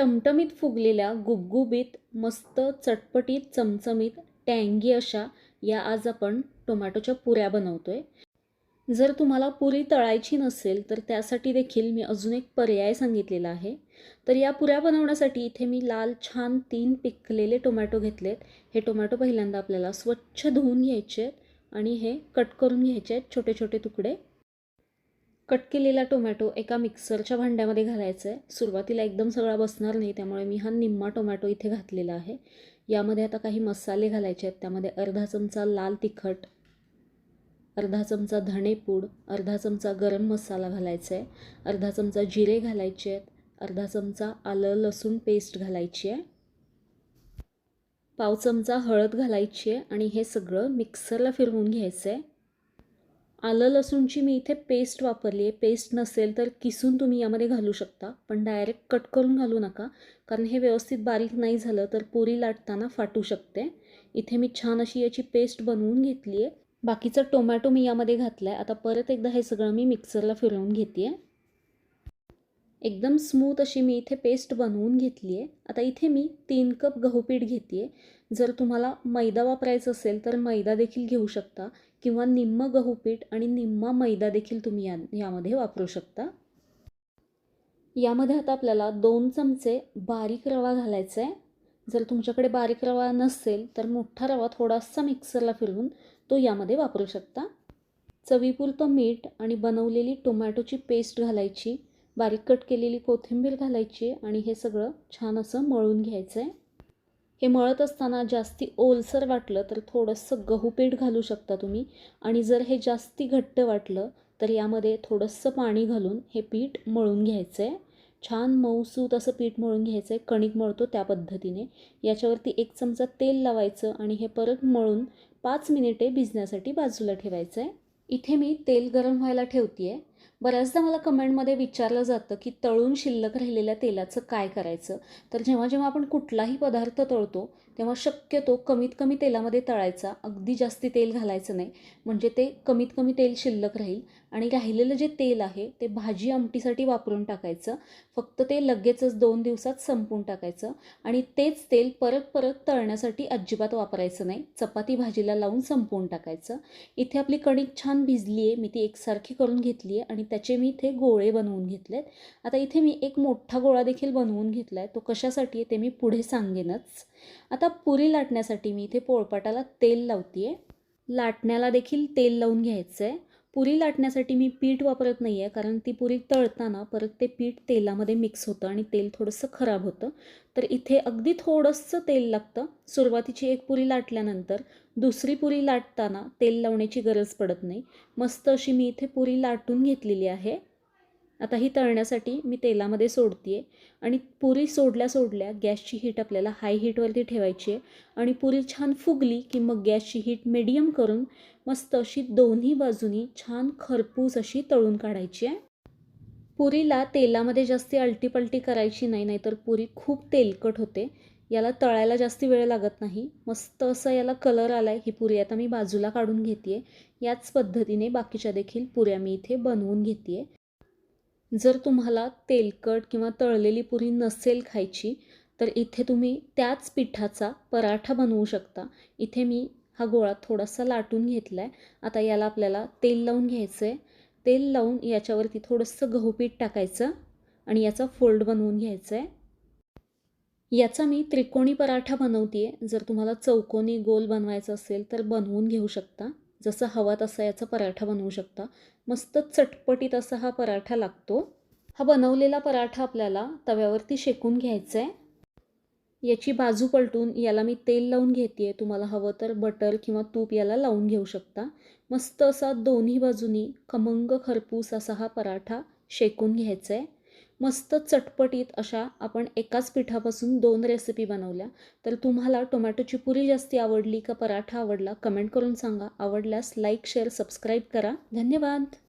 टमटमीत फुगलेल्या गुबगुबीत मस्त चटपटीत चमचमीत टँगी अशा या आज आपण टोमॅटोच्या पुऱ्या बनवतो आहे जर तुम्हाला पुरी तळायची नसेल तर त्यासाठी देखील मी अजून एक पर्याय सांगितलेला आहे. तर या पुऱ्या बनवण्यासाठी इथे मी लाल छान तीन पिकलेले टोमॅटो घेतलेत. हे टोमॅटो पहिल्यांदा आपल्याला स्वच्छ धुवून घ्यायचे आहेत आणि हे कट करून घ्यायचे आहेत छोटे छोटे तुकडे. कट केलेला टोमॅटो एका मिक्सरच्या भांड्यामध्ये घालायचा आहे सुरुवातीला एकदम सगळा बसणार नाही त्यामुळे मी हा निम्मा टोमॅटो इथे घातलेला आहे. यामध्ये आता काही मसाले घालायचे आहेत त्यामध्ये अर्धा चमचा लाल तिखट अर्धा चमचा धणेपूड अर्धा चमचा गरम मसाला घालायचा आहे अर्धा चमचा जिरे घालायचे आहेत अर्धा चमचा आलं लसूण पेस्ट घालायची आहे पाव चमचा हळद घालायची आहे आणि हे सगळं मिक्सरला फिरवून घ्यायचं आहे आलं लसूणची मी इथे पेस्ट वापरली आहे. पेस्ट नसेल तर किसून तुम्ही यामध्ये घालू शकता. पण डायरेक्ट कट करून घालू नका. कारण हे व्यवस्थित बारीक नाही झालं तर पुरी लाटताना फाटू शकते. इथे मी छान अशी याची पेस्ट बनवून घेतली आहे. बाकीचा टोमॅटो मी यामध्ये घातला आहे आता परत एकदा हे सगळं मी मिक्सरला फिरवून घेते आहे. एकदम स्मूथ अशी मी इथे पेस्ट बनवून घेतली आहे. आता इथे मी तीन कप गहूपीठ घेते आहे. जर तुम्हाला मैदा वापरायचं असेल तर मैदा देखील घेऊ शकता. किंवा निम्मं गहू पीठ आणि निम्मा मैदा देखील तुम्ही या यामध्ये वापरू शकता. यामध्ये आता आपल्याला दोन चमचे बारीक रवा घालायचा आहे जर तुमच्याकडे बारीक रवा नसेल तर मोठा रवा थोडासा मिक्सरला फिरवून तो यामध्ये वापरू शकता. चवीपुरतं मीठ आणि बनवलेली टोमॅटोची पेस्ट घालायची. बारीक कट केलेली कोथिंबीर घालायची आणि हे सगळं छान असं मळून घ्यायचं आहे हे मळत असताना जास्ती ओलसर वाटलं तर थोडंसं गहूपीठ घालू शकता तुम्ही. आणि जर हे जास्ती घट्ट वाटलं तर यामध्ये थोडंसं पाणी घालून हे पीठ मळून घ्यायचं आहे छान मऊसूत असं पीठ मळून घ्यायचं आहे कणिक मळतो त्या पद्धतीने. याच्यावरती एक चमचा तेल लावायचं आणि हे परत मळून पाच मिनिटे भिजण्यासाठी बाजूला ठेवायचं आहे इथे मी तेल गरम व्हायला ठेवते आहे बऱ्याचदा मला कमेंटमध्ये विचारलं जातं की तळून शिल्लक राहिलेल्या तेलाचं काय करायचं? तर जेव्हा जेव्हा आपण कुठलाही पदार्थ तळतो तेव्हा शक्यतो कमीत कमी तेलामध्ये तळायचा. अगदी जास्ती तेल घालायचं नाही. म्हणजे ते कमीत कमी तेल शिल्लक राहील. आणि राहिलेलं जे तेल आहे ते भाजी आमटीसाठी वापरून टाकायचं. फक्त ते लगेचच दोन दिवसात संपून टाकायचं. आणि तेच तेल परत परत तळण्यासाठी अजिबात वापरायचं नाही. चपाती भाजीला लावून संपवून टाकायचं. इथे आपली कणिक छान भिजली आहे मी ती एकसारखी करून घेतली आहे आणि त्याचे मी इथे गोळे बनवून घेतलेत. आता इथे मी एक मोठा गोळा देखील बनवून घेतला आहे तो कशासाठी आहे ते मी पुढे सांगेनच. आता पुरी लाटण्यासाठी मी इथे पोळपाटाला तेल लावते आहे लाटण्याला देखील तेल लावून घ्यायचं आहे पुरी लाटण्यासाठी मी पीठ वापरत नाही आहे कारण ती पुरी तळताना परत ते पीठ तेलामध्ये मिक्स होतं आणि तेल थोडंसं खराब होतं. तर इथे अगदी थोडंसं तेल लागतं. सुरुवातीची एक पुरी लाटल्यानंतर दुसरी पुरी लाटताना तेल लावण्याची गरज पडत नाही. मस्त अशी मी इथे पुरी लाटून घेतलेली आहे. आता ही तळण्यासाठी मी तेलामध्ये सोडते आहे आणि पुरी सोडल्या सोडल्या गॅसची हीट आपल्याला हाय हीटवरती ठेवायची आहे आणि पुरी छान फुगली की मग गॅसची हीट मिडियम करून मस्त अशी दोन्ही बाजूनी छान खरपूस अशी तळून काढायची आहे पुरीला तेलामध्ये जास्ती अलटीपलटी करायची नाही नाहीतर पुरी खूप तेलकट होते. याला तळायला जास्ती वेळ लागत नाही. मस्त असं याला कलर आला आहे ही पुरी आता मी बाजूला काढून घेते आहे याच पद्धतीने बाकीच्या देखील पुऱ्या मी इथे बनवून घेते आहे जर तुम्हाला तेलकट किंवा तळलेली पुरी नसेल खायची तर इथे तुम्ही त्याच पिठाचा पराठा बनवू शकता. इथे मी हा गोळा थोडासा लाटून घेतला आहे आता याला आपल्याला तेल लावून घ्यायचं आहे तेल लावून याच्यावरती थोडंसं गहू पीठ टाकायचं आणि याचा फोल्ड बनवून घ्यायचं आहे याचा मी त्रिकोणी पराठा बनवते आहे जर तुम्हाला चौकोनी गोल बनवायचं असेल तर बनवून घेऊ शकता. जसं हवा तसा याचा पराठा बनवू शकता. मस्त चटपटीत असा हा पराठा लागतो. हा बनवलेला पराठा आपल्याला तव्यावरती शेकून घ्यायचा आहे याची बाजू पलटून याला मी तेल लावून घेते आहे तुम्हाला हवं तर बटर किंवा तूप याला लावून घेऊ शकता. मस्त असा दोन्ही बाजूनी खमंग खरपूस असा हा पराठा शेकून घ्यायचा आहे मस्त चटपटीत अशा आपण एकाच पिठापासून दोन रेसिपी बनवल्या. तर तुम्हाला टोमॅटोची पुरी जास्ती आवडली का पराठा आवडला कमेंट करून सांगा. आवडल्यास लाईक शेअर सबस्क्राईब करा. धन्यवाद!